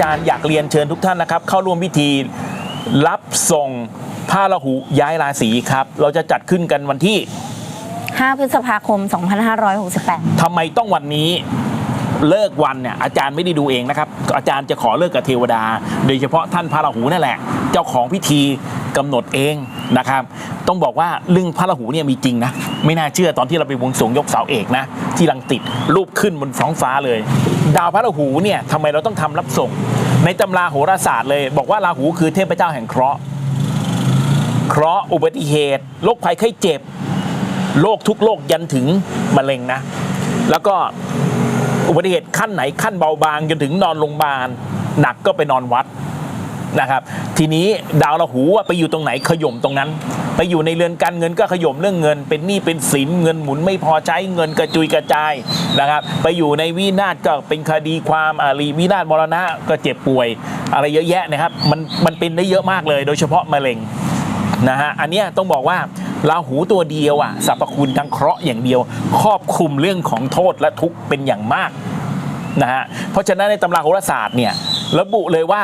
จารย์อยากเรียนเชิญทุกท่านนะครับ เข้าร่วมพิธีรับส่งพระราหูย้ายราศีครับ เราจะจัดขึ้นกันวันที่ 5 พฤษภาคม 2568 ทำไมต้องวันนี้ เลิกวันเนี่ยอาจารย์ไม่ได้ดูเองนะครับ อาจารย์จะขอเลิกกับเทวดา โดยเฉพาะท่านพระราหูนั่นแหละ เจ้าของพิธีกำหนดเองนะครับ ต้องบอกว่าเรื่องพระราหูเนี่ยมีจริงนะ ไม่น่าเชื่อตอนที่เราไปบวงสวงยกเสาเอกนะ ที่ลังติดรูปขึ้นบนท้องฟ้าเลย ดาวพระราหูเนี่ยทำไมเราต้องทำรับส่ง ในตำราโหราศาสตร์เลย บอกว่าราหูคือเทพเจ้าแห่งเคราะห์เคราะห์อุบัติเหตุโรคภัยไข้เจ็บโรคทุกโรคยันถึงมะเร็งนะ แล้วก็ อุบัติเหตุขั้นไหนขั้นเบาบางจนถึงนอนโรงพยาบาลหนักก็ไปนอนวัดนะครับ ทีนี้ดาวราหูอะไปอยู่ตรงไหนขย่มตรงนั้น ไปอยู่ในเรือนการเงินก็ขย่มเรื่องเงิน เป็นหนี้เป็นสินเงินหมุนไม่พอใช้เงินกระจุยกระจายนะครับ ไปอยู่ในวินาศก็เป็นคดีความอารีวินาศมรณะก็เจ็บป่วย อะไรเยอะแยะนะครับมันมันเป็นได้เยอะมากเลย โดยเฉพาะมะเร็งนะฮะอันนี้ต้องบอกว่า ราหูตัวเดียวอะสรรพคุณทางเคราะห์อย่างเดียว ครอบคลุมเรื่องของโทษและทุกข์เป็นอย่างมากนะฮะเพราะฉะนั้นในตำราโหราศาสตร์เนี่ยระบุเลยว่า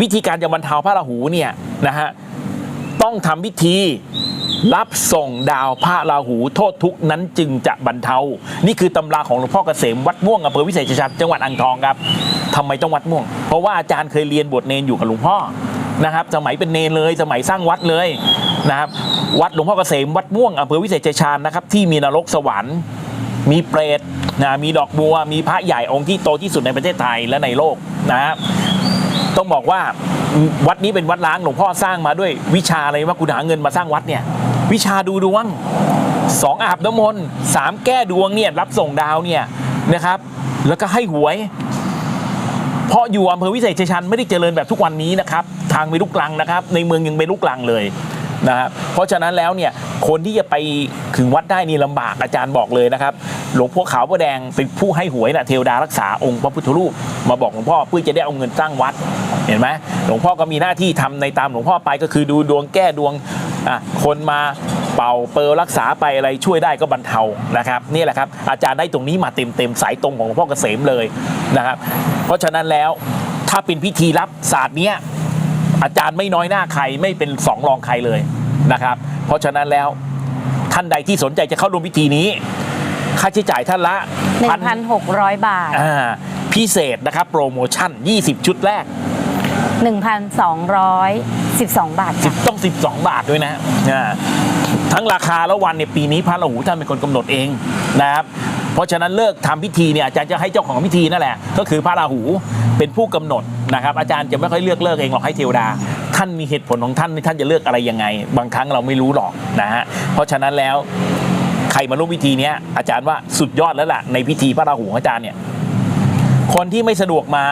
วิธีการจะบรรเทาพระราหูเนี่ยนะฮะต้องทำพิธีรับส่งดาวพระราหูโทษทุกนั้นจึงจะบรรเทา นี่คือตำราของหลวงพ่อเกษมวัดม่วงอำเภอวิเศษชัยชาญจังหวัดอ่างทองครับทำไมต้องวัดม่วง เพราะว่าอาจารย์เคยเรียนบทเนนอยู่กับหลวงพ่อนะครับ สมัยเป็นเนรเลย สมัยสร้างวัดเลย นะครับวัดหลวงพ่อเกษมวัดม่วงอำเภอวิเศษชัยชาญนะครับที่มีนรกสวรรค์มีเปรตนะมีดอกบัว มีพระใหญ่องค์ที่โตที่สุดในประเทศไทยและในโลกนะครับต้องบอกว่าวัดนี้เป็นวัดล้างหลวงพ่อสร้างมาด้วยวิชาอะไรว่าคุณหาเงินมาสร้างวัดเนี่ย วิชาดูดวงสองอาบน้ำมนต์สามแก้ดวงเนี่ยรับส่งดาวเนี่ยนะครับ แล้วก็ให้หวย เพราะอยู่อำเภอวิเศษชัยชัยไม่ได้เจริญแบบทุกวันนี้นะครับ ทางไปลุกลังนะครับ ในเมืองยังเป็นลุกลังเลย นะครับเพราะฉะนั้นแล้วเนี่ยคนที่จะไปถึงวัดได้นี่ลำบากอาจารย์บอกเลยนะครับ หลวงพ่อขาวพ่อแดงเป็นผู้ให้หวยนะเทวดารักษาองค์พระพุทธรูป มาบอกหลวงพ่อเพื่อจะได้เอาเงินสร้างวัดเห็นไหมหลวงพ่อก็มีหน้าที่ทำในตามหลวงพ่อไปก็คือดูดวงแก้ดวงคนมาเป่าเปอร์รักษาไปอะไรช่วยได้ก็บรรเทานะครับนี่แหละครับอาจารย์ได้ตรงนี้มาเต็มเต็มๆสายตรงของหลวงพ่อเกษมเลยนะครับ เพราะฉะนั้นแล้วถ้าเป็นพิธีรับศาสตร์เนี้ย อาจารย์ไม่น้อยหน้าใครไม่เป็นสองรองใครเลยนะครับ เพราะฉะนั้นแล้วท่านใดที่สนใจจะเข้าร่วมพิธีนี้ ค่าใช้จ่ายท่านละพัน1,600 บาท อ่าพิเศษนะครับ โปรโมชั่น 20 ชุดแรก 1,212 บาทค่ะ10ต้อง 12 บาทด้วยนะอ่าทั้งราคาและวันเนี่ยปีนี้พระราหูท่านเป็นคนกำหนดเองนะครับ เพราะฉะนั้นเลิกทำพิธีเนี่ยอาจารย์จะให้เจ้าของพิธีนั่นแหละ ก็คือพระราหูเป็นผู้กำหนดนะครับอาจารย์จะไม่ค่อยเลือกเลิกเองหรอกให้เทวดา ท่านมีเหตุผลของท่านท่านจะเลือกอะไรยังไง บางครั้งเราไม่รู้หรอกนะฮะเพราะฉะนั้นแล้วใครมาร่วมพิธีเนี้ยอาจารย์ว่าสุดยอดแล้วล่ะในพิธีพระราหูอาจารย์เนี่ยคนที่ไม่สะดวกมา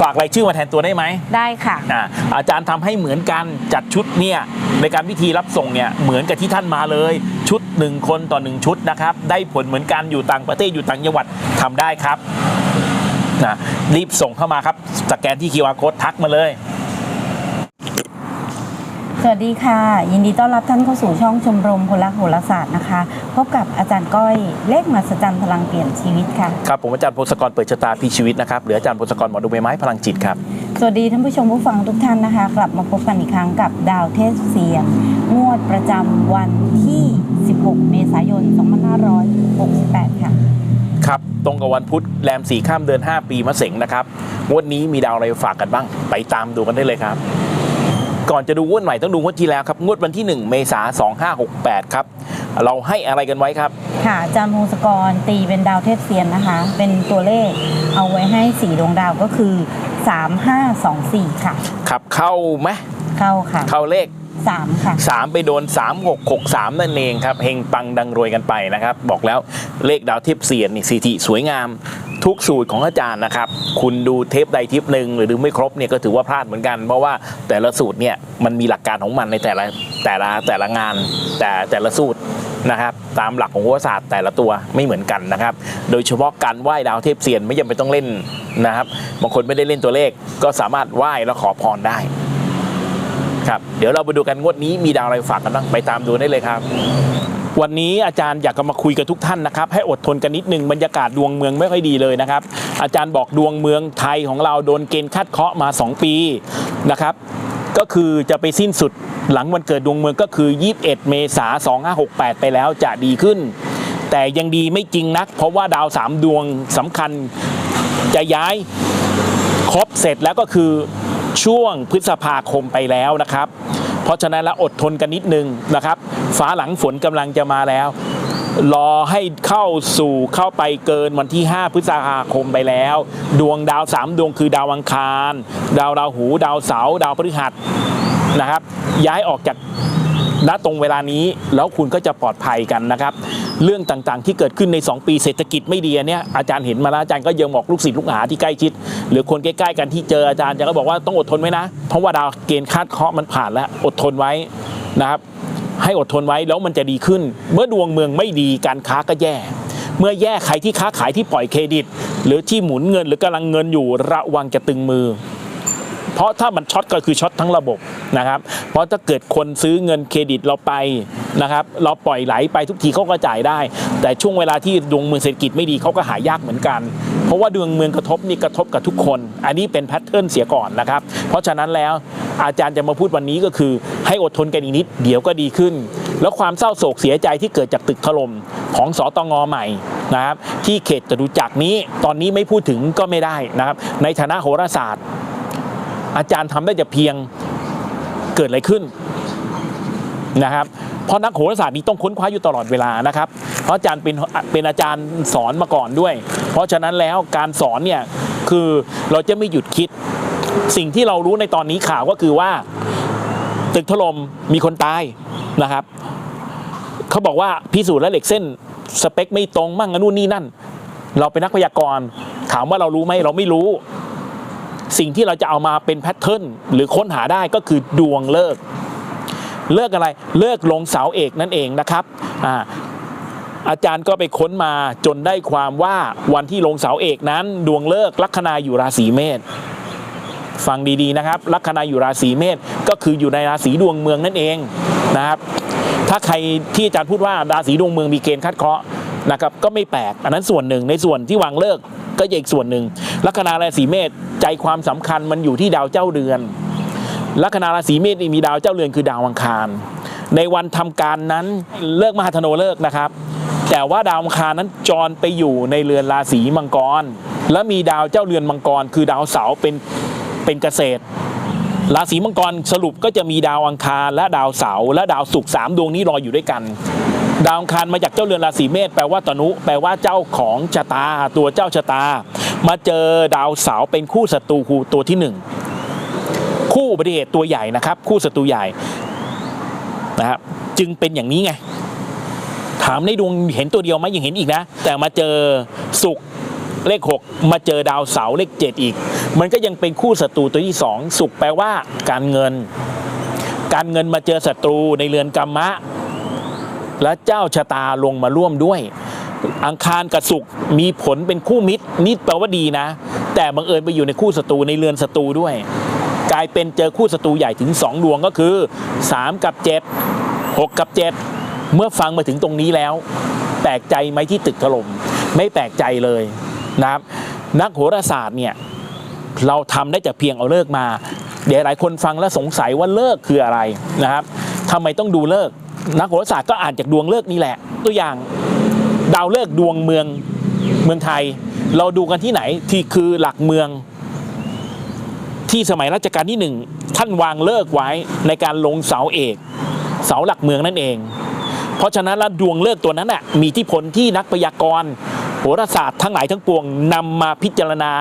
ฝากรายชื่อมาแทนตัวได้ไหมได้ค่ะอ่าอาจารย์ทำให้เหมือนกันจัดชุดเนี่ยในการพิธีรับส่งเนี่ยเหมือนกับที่ท่านมาเลย ชุดหนึ่งคนต่อหนึ่งชุดนะครับได้ผลเหมือนกันอยู่ต่างประเทศอยู่ต่างจังหวัดทำได้ครับนะรีบส่งเข้ามาครับสแกนที่ QR code ทักมาเลย สวัสดีค่ะ ยินดีต้อนรับท่านเข้าสู่ช่องชมรมพลักโหราศาสตร์นะคะ พบกับอาจารย์ก้อยเลขมหัศจรรย์พลังเปลี่ยนชีวิตค่ะ ครับผมอาจารย์พงศกรเปิดชะตาพี่ชีวิตนะครับหรืออาจารย์พงศกรหมอดูใบไม้พลังจิตครับ สวัสดีท่านผู้ชมผู้ฟังทุกท่านนะคะ กลับมาพบกันอีกครั้งกับดาวเทศเสียงงวดประจำวันที่ 16 เมษายน 2568 ค่ะ ครับ ตรงกับวันพุธแรมสี่ข้ามเดือน 5 ปีมะเสงนะครับงวดนี้มีดาวอะไรฝากกันบ้าง ไปตามดูกันได้เลยครับ ก่อนจะดูงวดใหม่ต้องดูงวดที่แล้วครับ งวดวันที่ 1 เมษายน2568 ครับ เราให้อะไรกันไว้ครับ ค่ะอาจารย์พงศกรตีเป็นดาวเทพเซียนนะคะ เป็นตัวเลขเอาไว้ให้สีดวงดาวก็คือ 3524 ค่ะ ครับ เข้าไหมเข้าค่ะ เข้าเลข 3 ค่ะ 3 ไปโดน 3663 นั่นเองครับเฮงปังดังรวยกันไปนะครับ บอกแล้วเลขดาวเทพเสียนนี่สีทิสวยงาม ทุกสูตรของอาจารย์นะครับ คุณดูเทปใดเทปหนึ่งหรือดูไม่ครบเนี่ยก็ถือว่าพลาดเหมือนกัน เพราะว่าแต่ละสูตรเนี่ยมันมีหลักการของมันในแต่ละแต่ละแต่ละงาน แต่แต่ละสูตรนะครับตามหลักของโหราศาสตร์แต่ละตัวไม่เหมือนกันนะครับ โดยเฉพาะการไหว้ดาวเทพเสียนไม่จำเป็นต้องเล่นนะครับบางคนไม่ได้เล่นตัวเลข ก็สามารถไหว้แล้วขอพรได้ครับเดี๋ยวเราไปดูกันงวดนี้มีดาวอะไรฝากกันบ้างไปตามดูได้เลยครับ วันนี้อาจารย์อยากจะมาคุยกับทุกท่านนะครับ ให้อดทนกันนิดนึงบรรยากาศดวงเมืองไม่ค่อยดีเลยนะครับ อาจารย์บอกดวงเมืองไทยของเราโดนเกณฑ์คัดเคาะมา 2 ปีนะครับก็คือจะไปสิ้นสุดหลังวันเกิดดวงเมืองก็คือ 21 เมษายน2568 ไปแล้วจะดีขึ้น แต่ยังดีไม่จริงนัก เพราะว่าดาว 3 ดวงสำคัญจะย้ายครบเสร็จแล้วก็คือช่วงพฤษภาคมไปแล้วนะครับ เพราะฉะนั้นแล้วอดทนกันนิดนึงนะครับ ฟ้าหลังฝนกำลังจะมาแล้ว รอให้เข้าสู่เข้าไปเกินวันที่ 5 พฤษภาคมไปแล้ว ดวงดาว 3 ดวงคือดาวอังคาร ดาวราหู ดาวเสาร์ดาวพฤหัสนะครับ ย้ายออกจากณตรงเวลานี้แล้วคุณก็จะปลอดภัยกันนะครับ เรื่องต่างๆที่เกิดขึ้นใน 2 ปีเศรษฐกิจไม่ดีอันเนี้ยอาจารย์เห็นมาแล้วอาจารย์ก็ยังบอกลูกศิษย์ลูกหาที่ใกล้ชิด หรือคนใกล้ๆกันที่เจออาจารย์อาจารย์ก็บอกว่าต้องอดทนไว้นะ เพราะว่าดาวเกณฑ์คาดเคราะห์มันผ่านแล้วอดทนไว้นะครับ ให้อดทนไว้แล้วมันจะดีขึ้น เมื่อดวงเมืองไม่ดีการค้าก็แย่ เมื่อแย่ใครที่ค้าขายที่ปล่อยเครดิต หรือที่หมุนเงินหรือกำลังเงินอยู่ระวังจะตึงมือ เพราะถ้ามันช็อตก็คือช็อตทั้งระบบนะครับ เพราะถ้าเกิดคนซื้อเงินเครดิตเราไปนะครับ เราปล่อยไหลไปทุกทีเขาก็จ่ายได้ แต่ช่วงเวลาที่ดวงเมืองเศรษฐกิจไม่ดีเขาก็หายากเหมือนกัน เพราะว่าดวงเมืองกระทบนี่กระทบกับทุกคน อันนี้เป็นแพทเทิร์นเสียก่อนนะครับ เพราะฉะนั้นแล้วอาจารย์จะมาพูดวันนี้ก็คือ ให้อดทนกันอีกนิดเดี๋ยวก็ดีขึ้น แล้วความเศร้าโศกเสียใจที่เกิดจากตึกถล่มของสตงใหม่นะครับที่เขตจตุจักรนี้ตอนนี้ไม่พูดถึงก็ไม่ได้นะครับ ในฐานะโหราศาสตร์ อาจารย์ทำได้แต่เพียงเกิดอะไรขึ้น นะครับเพราะนักโหราศาสตร์นี้ต้องค้นคว้าอยู่ตลอดเวลานะครับ เพราะอาจารย์เป็นเป็นอาจารย์สอนมาก่อนด้วย เพราะฉะนั้นแล้วการสอนเนี่ยคือเราจะไม่หยุดคิด สิ่งที่เรารู้ในตอนนี้ข่าวก็คือว่า ตึกถล่มมีคนตายนะครับเขาบอกว่าพิสูจน์แล้วเหล็กเส้นสเปคไม่ตรงมั่งอนนู่นนี่นั่น เราเป็นนักพยากรณ์ถามว่าเรารู้ไหมเราไม่รู้ สิ่งที่เราจะเอามาเป็นแพทเทิร์นหรือค้นหาได้ก็คือดวงเลิก เลิกอะไรเลิกลงเสาเอกนั่นเองนะครับอ่าอาจารย์ก็ไปค้นมาจนได้ความว่าวันที่ลงเสาเอกนั้น ดวงเลิกลัคนาอยู่ราศีเมษฟังดีๆนะครับ ลัคนาอยู่ราศีเมษก็คืออยู่ในราศีดวงเมืองนั่นเองนะครับ ถ้าใครที่อาจารย์พูดว่าราศีดวงเมืองมีเกณฑ์คัดเคราะห์นะครับก็ไม่แปลก อันนั้นส่วนหนึ่งในส่วนที่วางเลิกก็อีกส่วนหนึ่งลัคนาราศีเมษใจความสำคัญมันอยู่ที่ดาวเจ้าเดือน ลัคนาราศีเมษมีดาวเจ้าเรือนคือดาวอังคาร ในวันทำการนั้นเลิกมหาธโนเลิกนะครับ แต่ว่าดาวอังคารนั้นจรไปอยู่ในเรือนราศีมังกร และมีดาวเจ้าเรือนมังกร คือดาวเสาเป็นเป็นเกษตร ราศีมังกรสรุปก็จะมีดาวอังคารและดาวเสาและดาวศุกร์สามดวงนี้รออยู่ด้วยกันดาวอังคารมาจากเจ้าเรือนราศีเมษแปลว่าตนุ แปลว่าเจ้าของชะตา ตัวเจ้าชะตา มาเจอดาวเสาเป็นคู่ศัตรูคู่ตัวที่หนึ่ง คู่อุบัติเหตุตัวใหญ่นะครับ คู่ศัตรูใหญ่นะครับจึงเป็นอย่างนี้ไง ถามในดวงเห็นตัวเดียวไหมยังเห็นอีกนะ แต่มาเจอสุกเลข 6 มาเจอดาวเสาเลข 7 อีก มันก็ยังเป็นคู่ศัตรูตัวที่ 2 สุกแปลว่าการเงิน การเงินมาเจอศัตรูในเรือนกรรมะ และเจ้าชะตาลงมาร่วมด้วย อังคารกับศุกมีผลเป็นคู่มิตรนิดแปลว่าดีนะ แต่บังเอิญไปอยู่ในคู่ศัตรูในเรือนศัตรูด้วย กลายเป็นเจอคู่ศัตรูใหญ่ถึง 2 ดวงก็คือ 3 กับ 7 6 กับ 7 เมื่อฟังมาถึงตรงนี้แล้ว แปลกใจไหมที่ตึกถล่มไม่แปลกใจเลยนะครับ นักโหราศาสตร์เนี่ยเราทำได้แต่เพียงเอาเลิกมา เดี๋ยวหลายคนฟังแล้วสงสัยว่าเลิกคืออะไรนะครับทำไมต้องดูเลิกนักโหราศาสตร์ก็อ่านจากดวงเลิกนี่แหละ ตัวอย่างดาวเลิกดวงเมืองเมืองไทย เราดูกันที่ไหนที่คือหลักเมือง ที่สมัยรัชกาลที่หนึ่งท่านวางเลิกไว้ในการลงเสาเอก เสาหลักเมืองนั่นเอง เพราะฉะนั้นแล้วดวงเลิกตัวนั้นน่ะมีที่ผลที่นักพยากรณ์โหราศาสตร์ทั้งหลายทั้งปวงนำมาพิจารณา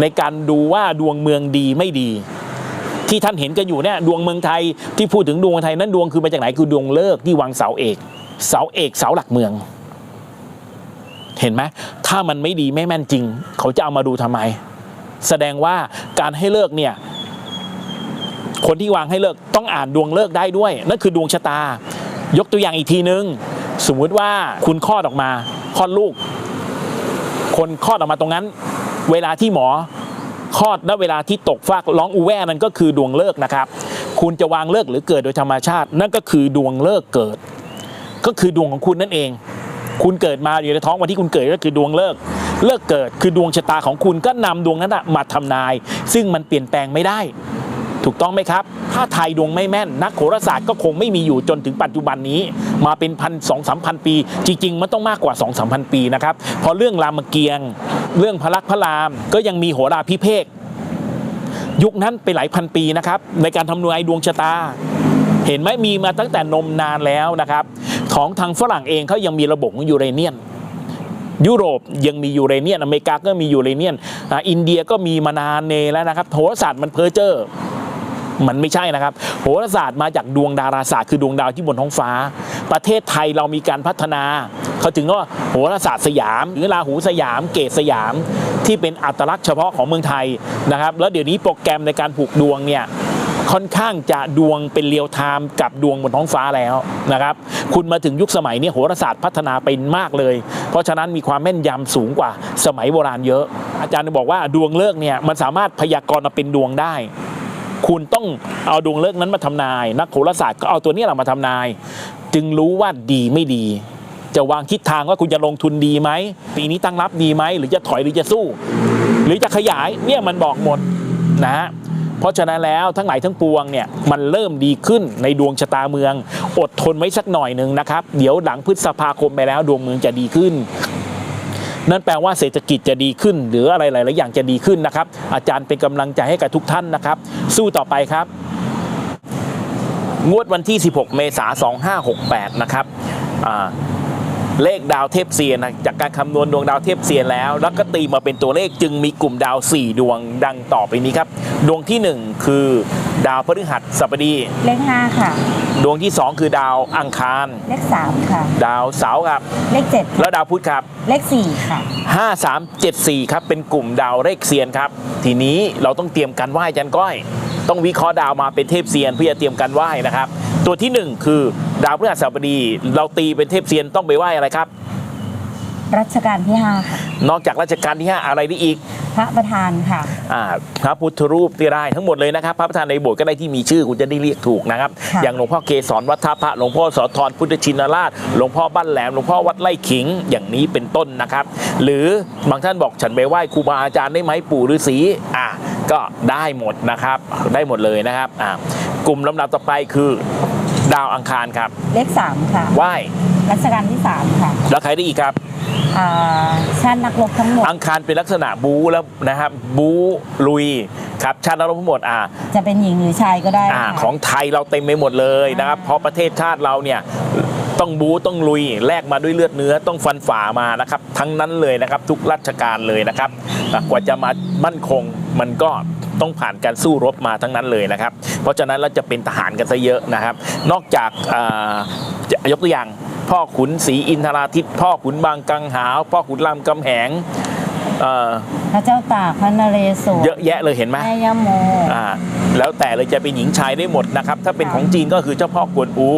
ในการดูว่าดวงเมืองดีไม่ดี ที่ท่านเห็นกันอยู่เนี่ยดวงเมืองไทยที่พูดถึงดวงเมืองไทยนั้นดวงคือมาจากไหนคือดวงเลิกที่วางเสาเอก เสาเอกเสาหลักเมือง เห็นไหมถ้ามันไม่ดีไม่แม่นจริง เขาจะเอามาดูทำไม แสดงว่าการให้เลิกเนี่ยคนที่วางให้เลิกต้องอ่านดวงเลิกได้ด้วย นั่นคือดวงชะตา ยกตัวอย่างอีกทีนึง สมมุติว่าคุณคลอดออกมาคลอดลูก คนคลอดออกมาตรงนั้น เวลาที่หมอคลอดและเวลาที่ตกฟากร้องอูแว่นั่นก็คือดวงเลิกนะครับ คุณจะวางเลิกหรือเกิดโดยธรรมชาติ นั่นก็คือดวงเลิกเกิด ก็คือดวงของคุณนั่นเอง คุณเกิดมาอยู่ในท้องวันที่คุณเกิดก็คือดวงเลิก เลิกเกิดคือดวงชะตาของคุณก็นำดวงนั้นมาทำนาย ซึ่งมันเปลี่ยนแปลงไม่ได้ ถูกต้องไหมครับ ถ้าไทยดวงไม่แม่น นักโหราศาสตร์ก็คงไม่มีอยู่จนถึงปัจจุบันนี้ มาเป็นพันสองสามพันปี จริง ๆ มันต้องมากกว่า2องสามพันปีนะครับเพราะเรื่องรามเกียรติ์เรื่องพระลักษมณ์พระรามก็ยังมีโหราพิเภกยุคนั้นไปหลายพันปีนะครับในการทำนายดวงชะตา เห็นไหมมีมาตั้งแต่นมนานแล้วนะครับ ของทางฝรั่งเองเขายังมีระบบของยูเรเนียน ยุโรปยังมียูเรเนียนอเมริกาก็มียูเรเนียนอินเดียก็มีมานานเนแล้วนะครับโหราศาสตร์มันเพ้อเจ้อมันไม่ใช่นะครับ โหราศาสตร์มาจากดวงดาราศาสตร์คือดวงดาวที่บนท้องฟ้า ประเทศไทยเรามีการพัฒนา เขาถึงว่าโหราศาสตร์สยาม หรือราหูสยาม เกตสยาม ที่เป็นอัตลักษณ์เฉพาะของเมืองไทยนะครับ แล้วเดี๋ยวนี้โปรแกรมในการผูกดวงเนี่ย ค่อนข้างจะดวงเป็นเรียลไทม์กับดวงบนท้องฟ้าแล้วนะครับ คุณมาถึงยุคสมัยนี้โหราศาสตร์พัฒนาไปมากเลย เพราะฉะนั้นมีความแม่นยำสูงกว่าสมัยโบราณเยอะ อาจารย์บอกว่าดวงเลิกเนี่ยมันสามารถพยากรณ์มาเป็นดวงได้คุณต้องเอาดวงเลิกนั้นมาทำนาย นักโหราศาสตร์ก็เอาตัวนี้แหละมาทำนาย จึงรู้ว่าดีไม่ดี จะวางทิศทางว่าคุณจะลงทุนดีไหมปีนี้ตั้งรับดีไหมหรือจะถอยหรือจะสู้ หรือจะขยายเนี่ยมันบอกหมดนะฮะ เพราะฉะนั้นแล้วทั้งหลายทั้งปวงเนี่ยมันเริ่มดีขึ้นในดวงชะตาเมือง อดทนไว้สักหน่อยหนึ่งนะครับ เดี๋ยวหลังพฤษภาคมไปแล้วดวงเมืองจะดีขึ้นนั่นแปลว่าเศรษฐกิจจะดีขึ้น หรืออะไรหลาย ๆ อย่างจะดีขึ้นนะครับ อาจารย์เป็นกำลังใจให้กับทุกท่านนะครับ สู้ต่อไปครับ งวดวันที่ 16 เมษายน 2568 นะครับอ่า เลขดาวเทพเซียนนะจากการคำนวณดวงดาวเทพเซียนแล้ว แล้วก็ตีมาเป็นตัวเลขจึงมีกลุ่มดาว 4 ดวงดังต่อไปนี้ครับ ดวงทีหนึ่1 คือดาวพฤหัสบดี เลขห้าค่ะ ดวงที่ 2 คือดาวอังคาร เลขสามค่ะ ดาวเสาร์ครับ เลขเจ็ดแล้วดาวพุธครับ เลขสี่ค่ะ 5374 ครับ เป็นกลุ่มดาวเลขเซียนครับ ทีนี้เราต้องเตรียมการไหว้จันก้อย ต้องวิเคราะห์ดาวมาเป็นเทพเซียนเพื่อจะเตรียมการไหว้นะครับ ตัวทีหนึ่1 คือดาวพฤหัสบดี เราตีเป็นเทพเซียนต้องไปไหว้อะไรครับ รัชกาลที่ห้าค่ะนอกจากรัชกาลที่ 5 อะไรได้อีกพระประธานค่ะอ่าพระพุทธรูปที่ได้ทั้งหมดเลยนะครับ พระประธานในโบสถ์ก็ได้ที่มีชื่อคุณจะได้เรียกถูกนะครับค่ะอย่างหลวงพ่อเกศรวัดท่าพระหลวงพ่อโสธรพุทธชินราชหลวงพ่อบ้านแหลมหลวงพ่อวัดไร่ขิงอย่างนี้เป็นต้นนะครับ หรือบางท่านบอกฉันไปไหว้ครูบาอาจารย์ได้ไหมปู่ฤาษีอะก็ได้หมดนะครับ ได้หมดเลยนะครับอ่ากลุ่มลำดับต่อไปคือ ดาวอังคารครับ เลขสามค่ะไหว้รัชกาลที่สามค่ะ แล้วใครได้อีกครับอ่าชาตินักรบทั้งหมด อังคารเป็นลักษณะบูแล้วนะครับบูลุยครับชาติเราทั้งหมดอ่าจะเป็นหญิงหรือชายก็ได้อาค่ะ ของไทยเราเต็มไปหมดเลยนะครับอ่าเพราะประเทศชาติเราเนี่ยต้องบูต้องลุยแลกมาด้วยเลือดเนื้อต้องฟันฝ่ามานะครับ ทั้งนั้นเลยนะครับ ทุกราชการเลยนะครับอะกว่าจะมามั่นคงมันก็ ต้องผ่านการสู้รบมาทั้งนั้นเลยนะครับ เพราะฉะนั้นเราจะเป็นทหารกันซะเยอะนะครับ นอกจากอ่าจะยกตัวอย่าง พ่อขุนศรีอินทราทิตพ่อขุนบางกังหาว พ่อขุนรามกำแหงเอ่อพระเจ้าตากพระนเรศวรเยอะแยะเลยเห็นไหมแม่ย่าโมอ่าแล้วแต่เลยจะเป็นหญิงชายได้หมดนะครับ ถ้าเป็นค่ะของจีนก็คือเจ้าพ่อกวนอู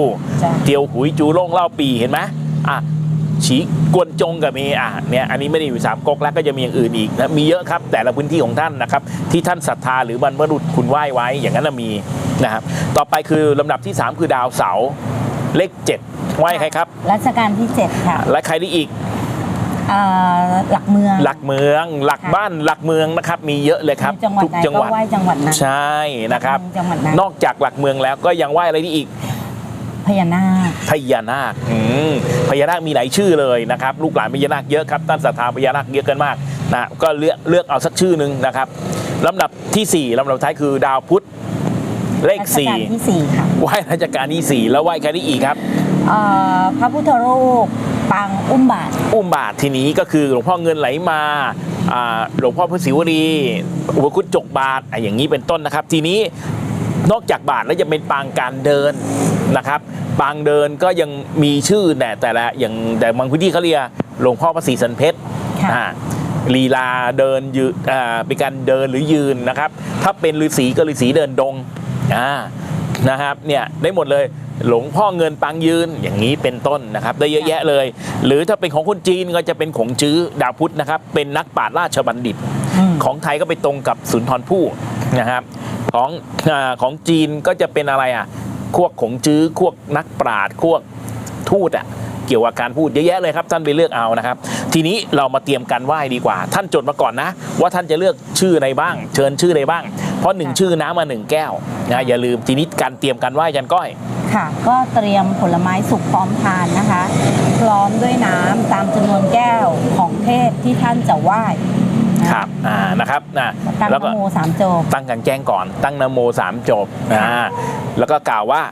จ้ะเตียวหุยจูโล่งเล่าปีเห็นไหมอะ ฉีกวนจงกับมีอะเนี่ยอันนี้ไม่ได้อยู่สามก๊กแล้วก็จะมีอย่างอื่นอีกนะมีเยอะครับ แต่ละพื้นที่ของท่านนะครับ ที่ท่านศรัทธาหรือบรรพบุรุษคุณไหว้ไว้อย่างนั้นนะมีนะครับต่อไปคือลำดับที่ 3 คือดาวเสาร์เลข 7 ไหว้ใครครับรัชกาลที่เจ็ดค่ะ และใครได้อีกอ่าหลักเมือง หลักเมือง หลักค่ะบ้าน หลักเมืองนะครับ มีเยอะเลยครับจังหวัดทุกไหนจังก็หวัดไหว้จังหวัดนั้นใช่นะครับจังหวัดนั้นนอกจากหลักเมืองแล้วก็ยังไหว้อะไรได้อีก พญานาคพญานาคอืมพญานาคมีหลายชื่อเลยนะครับ ลูกหลานพญานาคเยอะครับท่านศรัทธาพญานาคเยอะกันมากนะก็เลือกเลือกเอาสักชื่อหนึ่งนะครับลำดับที่ 4ลำดับท้ายคือดาวพุธเลขรัชกาลที่สี่ค่ะ4ไหว้ราชการที่4แล้วไหว้ใครได้อีกครับเอ่อพระพุทธรูปปางอุ้มบาท อุ้มบาททีนี้ก็คือหลวงพ่อเงินไหลมาอ่าหลวงพ่อพระศิวรีอุปคุตจกบาทอะอย่างนี้เป็นต้นนะครับ ทีนี้นอกจากบาทแล้วจะเป็นปางการเดิน นะครับปางเดินก็ยังมีชื่อแต่แต่ละอย่างแต่บางพื้นที่เขาเรียกหลวงพ่อพระศรีสันเพชรค่ะอ่าลีลาเดินยืนอ่าเป็นการเดินหรือยืนนะครับ ถ้าเป็นฤาษีก็ฤาษีเดินดงอ่านะครับเนี่ยได้หมดเลยหลวงพ่อเงินปางยืนอย่างนี้เป็นต้นนะครับ ได้เยอะแยะเลย หรือถ้าเป็นของคนจีนก็จะเป็นของจื้อดาวพุธนะครับ เป็นนักปราชญ์ราชบัณฑิตอืมของไทยก็ไปตรงกับสุนทรภู่นะครับ ของอาของจีนก็จะเป็นอะไรอะ พวกของจื้อพวกนักปราชญ์พวกทูตอะเกี่ยวกับการพูดเยอะแยะเลยครับท่านไปเลือกเอานะครับ ทีนี้เรามาเตรียมการไหว้ดีกว่า ท่านจดมาก่อนนะ ว่าท่านจะเลือกชื่ออะไรบ้าง เชิญชื่ออะไรบ้าง เพราะหนึ่งชื่อน้ำมาหนึ่งแก้วนะอย่าลืมทีนี้การเตรียมการไหว้จันก้อยค่ะ ก็เตรียมผลไม้สุกพร้อมทานนะคะ พร้อมด้วยน้ำตามจำนวนแก้วของเทพที่ท่านจะไหว้ ครับอ่านะครับนะตั้งแล้วนก็โมสามจบ ตั้งกันแจ้งก่อน ตั้งนะโมสามจบอ่าแล้วก็กล่าวว่า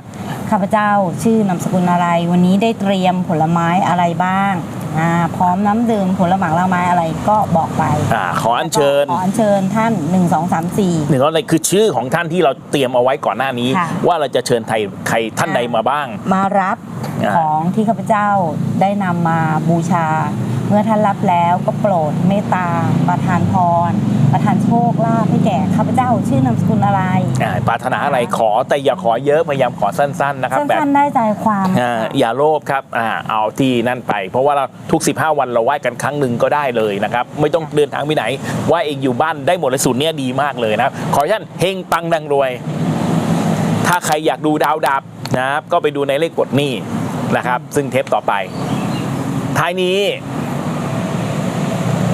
ข้าพเจ้าชื่อนามสกุลอะไร วันนี้ได้เตรียมผลไม้อะไรบ้างอ่าพร้อมน้ำดื่มผลหมากละไม้อะไรก็บอกไปอ่าขออัญเชิญขออัญเชิญท่าน 1 2 3 4หนึ่งอะไรคือชื่อของท่านที่เราเตรียมเอาไว้ก่อนหน้านี้ค่ะว่าเราจะเชิญใครใครท่านใดมาบ้าง มารับอ่าของที่ข้าพเจ้าได้นำมาบูชา เมื่อท่านรับแล้วก็โปรดเมตตา ประทานพร ประทานโชคลาภให้แก่ข้าพเจ้าชื่อนามสกุลอะไรอ่าปรารถนาอะไรขอแต่อย่าขอเยอะพยายามขอสั้นๆนะครับแบบสั้นๆได้ใจความอ่าอย่าโลภครับอ่าเอาที่นั่นไป เพราะว่าเราทุก 15 วันเราไหว้กันครั้งหนึ่งก็ได้เลยนะครับ ไม่ต้องเดินทางไปไหนไหว้เองอยู่บ้านได้หมดเลยสูตรเนี้ยดีมากเลยนะครับขอให้ท่านเฮงปังดังรวย ถ้าใครอยากดูดาวดับนะครับก็ไปดูในเลขกดหนี้นะครับ ซึ่งเทปต่อไปท้ายนี้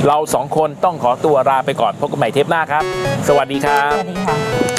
เราสองคนต้องขอตัวลาไปก่อนพบกันใหม่เทปหน้าครับ สวัสดีครัสบวัสดีค่ะ